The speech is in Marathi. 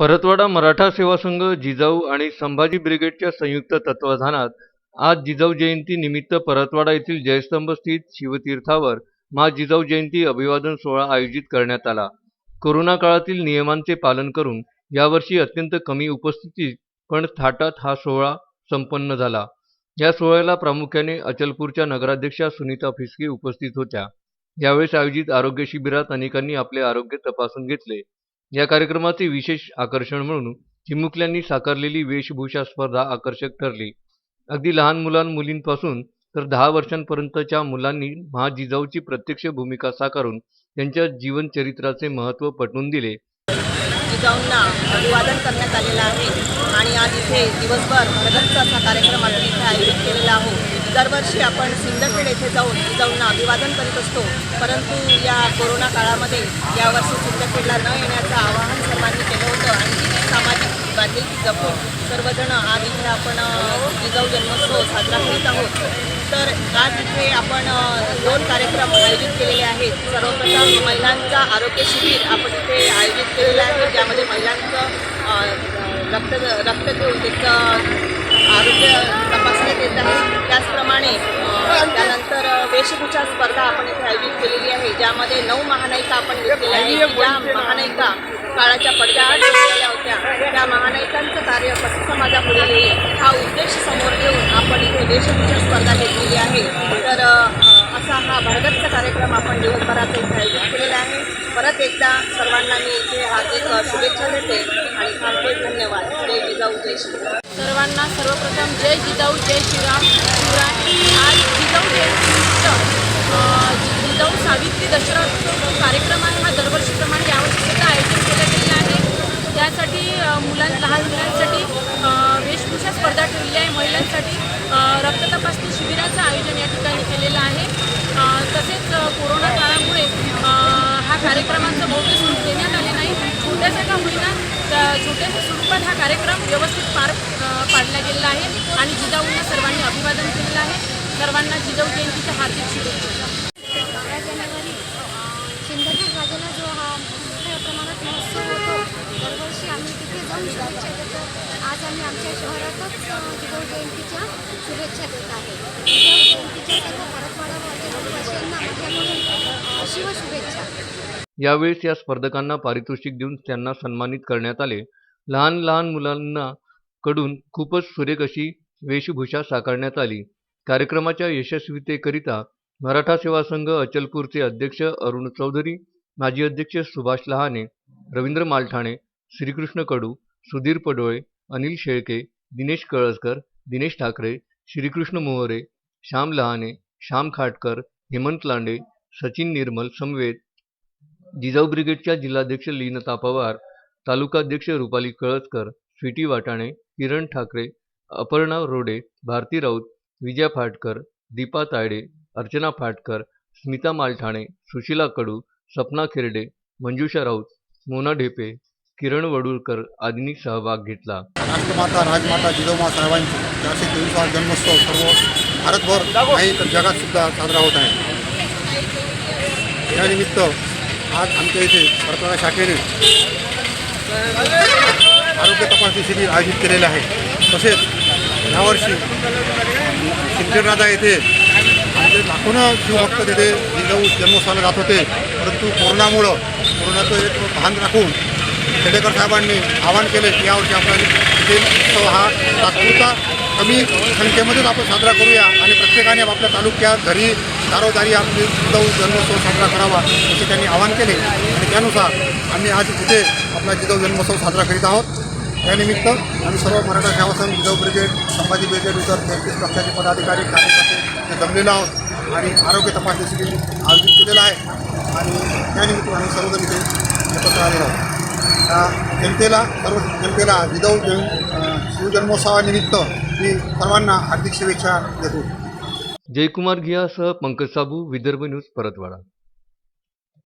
परतवाडा मराठा सेवा संघ जिजाऊ आणि संभाजी ब्रिगेडच्या संयुक्त तत्वाधानात आज जिजाऊ जयंती निमित्त परतवाडा येथील जयस्तंभ स्थित शिवतीर्थावर मा जिजाऊ जयंती अभिवादन सोहळा आयोजित करण्यात आला. कोरोना काळातील नियमांचे पालन करून यावर्षी अत्यंत कमी उपस्थितीत पण थाटात हा सोहळा संपन्न झाला. या सोहळ्याला प्रामुख्याने अचलपूरच्या नगराध्यक्षा सुनीता फिसके उपस्थित होत्या. यावेळेस आयोजित आरोग्य शिबिरात अनेकांनी आपले आरोग्य तपासून घेतले. या कार्यक्रमाचे विशेष आकर्षण म्हणून चिमुकल्यांनी साकारलेली वेशभूषा स्पर्धा आकर्षक ठरली. अगदी लहान मुलां मुलींपासून तर दहा वर्षांपर्यंतच्या मुलांनी महाजिजाऊची प्रत्यक्ष भूमिका साकारून त्यांच्या जीवनचरित्राचे महत्त्व पटवून दिले. जिजाऊंना अभिवादन करण्यात आलेलं आहे आणि आज इथे दिवसभर असा कार्यक्रम इथे दरवर्षी आपण सिंदखेड येथे जाऊन जाऊन अभिवादन करीत असतो. परंतु या कोरोना काळामध्ये यावर्षी सिंदखेडला न येण्याचं आवाहन सर्वांनी केलं होतं आणि तिथे सामाजिक बांधिलकी जपून सर्वजण आज इथे आपण जिजाऊ जन्मोत्सव साजरा करीत आहोत. तर आज इथे आपण दोन कार्यक्रम आयोजित केलेले आहेत. सर्वप्रथम महिलांचा आरोग्य शिबिर आपण इथे आयोजित केलेलं आहे ज्यामध्ये महिलांचं रक्त रक्त घेऊन तिथं आरोग्य तपासण्यात येत आहे. त्याचप्रमाणे त्यानंतर वेशभूषा स्पर्धा आपण इथे आयोजित केलेली आहे ज्यामध्ये नऊ महानायिका आपण घेतलेल्या आहेत. ज्या महानायिका काळाच्या पडद्याआड ठेवलेल्या होत्या. त्या महानायिकांचं कार्य कसं समाजापुढे येईल हा उद्देश समोर ठेवून आपण इथे वेशभूषा स्पर्धा घेतलेली आहे. तर असा हा भरगच्च कार्यक्रम आपण दिवसभराचा इथे आयोजित केलेला आहे. परत एकदा सर्वांना मी इथे हार्दिक शुभेच्छा देते आणि थांबते धन्यवाद. जय जिजाऊ जय श्रीराम. सर्वांना सर्वप्रथम जय जिजाऊ जय श्रीराम शिवराय आज जिजाऊ जयंतीनिमित्त जिजाऊ सावित्री दसरा जो कार्यक्रम आहे. हा दरवर्षीप्रमाणे यावर्षी सुद्धा आयोजन केला गेलेला आहे. त्यासाठी मुलां लहान मुलांसाठी वेशभूषा स्पर्धा ठेवली आहे. महिलांसाठी रक्त तपासणी शिबिराचं आयोजन या ठिकाणी केलेलं आहे. तसेच कोरोना काळामुळे हा कार्यक्रमांचं भव्य स्वरूप देण्यात आले नाही. छोट्याशा का होईना त्या छोट्याशा स्वरूपात हा कार्यक्रम व्यवस्थित पार पाडला गेलेला आहे आणि जिजाऊंना सर्वांनी अभिवादन केलेलं आहे. सर्वांना जिजाऊ जयंतीच्या हार्दिक शुभेच्छा. बारा जानेवारी सिंदखेड राजाला जो हा मोठ्या प्रमाणात महोत्सव होतो दरवर्षी आम्ही तिथे जाऊन शुभेच्छा देतो. आज आम्ही आमच्या शहरातच अ, जिजाऊ जयंतीच्या शुभेच्छा देत आहे. जिजाऊ जयंतीच्या सर्व परतवाडा वासियांना माझ्याकडून अ, शिवशुभेच्छा यावेळेस या स्पर्धकांना पारितोषिक देऊन त्यांना सन्मानित करण्यात आले. लहान लहान मुलांना कडून खूपच सुरेख अशी वेशभूषा साकारण्यात आली. कार्यक्रमाच्या यशस्वीतेकरिता मराठा सेवा संघ अचलपूरचे अध्यक्ष अरुण चौधरी माजी अध्यक्ष सुभाष लहाने रवींद्र मालठाणे श्रीकृष्ण कडू सुधीर पडोळे अनिल शेळके दिनेश कळसकर दिनेश ठाकरे श्रीकृष्ण मोहरे श्याम लहाने श्याम खाटकर हेमंत लांडे सचिन निर्मल समवेत जिजाऊ ब्रिगेडच्या जिल्हाध्यक्ष लीनता पवार तालुकाध्यक्ष रुपाली कळसकर स्वीटी वाटाणे किरण ठाकरे अपर्णा रोडे भारती राऊत विजया फाटकर दीपा तायडे अर्चना फाटकर स्मिता मालठाणे सुशीला कडू सपना खिरडे मंजुषा राऊत मोना ढेपे किरण वडुळकर आदींनी सहभाग घेतला. राष्ट्रमाता राजमाता जिजाऊमा साहेबांची चारशे तेवीसवा जन्मोत्सव सर्व भारतभर नाही तर जगात सुद्धा साजरा होत आहे. यानिमित्त आज आमच्या इथे परतवाडा शाखेने आरोग्य तपासणी शिबिर आयोजित केलेले आहे. तसेच यावर्षी सिंदखेडराजा येथे आमचे लाखोनं शिवभक्त तिथे जिल्हा जन्मोत्सवाला जात होते. परंतु कोरोनामुळं कोरोनाचं एक भान राखून खेडेकर साहेबांनी आवाहन केले की यावर्षी आपण उत्सव हा तात्पुरता कमी संख्येमध्येच आपण साजरा करूया आणि प्रत्येकाने आपल्या तालुक्यात घरी दारोदारी आपली जिजाऊ जन्मोत्सव साजरा करावा असे त्यांनी आवाहन केले. आणि त्यानुसार आम्ही आज इथे आपला जिजाऊ जन्मोत्सव साजरा करीत आहोत. त्यानिमित्त आम्ही सर्व मराठा सेवा जिजाऊ ब्रिगेड संभाजी ब्रिगेड इतर तेहतीस पक्षाचे पदाधिकारी कार्यकर्ते जमलेलो आहोत आणि आरोग्य तपासणी शिबिर आयोजित केलेलं आहे. आणि त्यानिमित्त आम्ही सर्वजण इथे एकत्र आलेलो आहोत. जनतेला सर्व जनतेला विदव जन शिवजन्मोत्सवानिमित्त मी सर्वांना हार्दिक शुभेच्छा देतो. जयकुमार घियासह पंकज साबू विदर्भ न्यूज परतवाडा.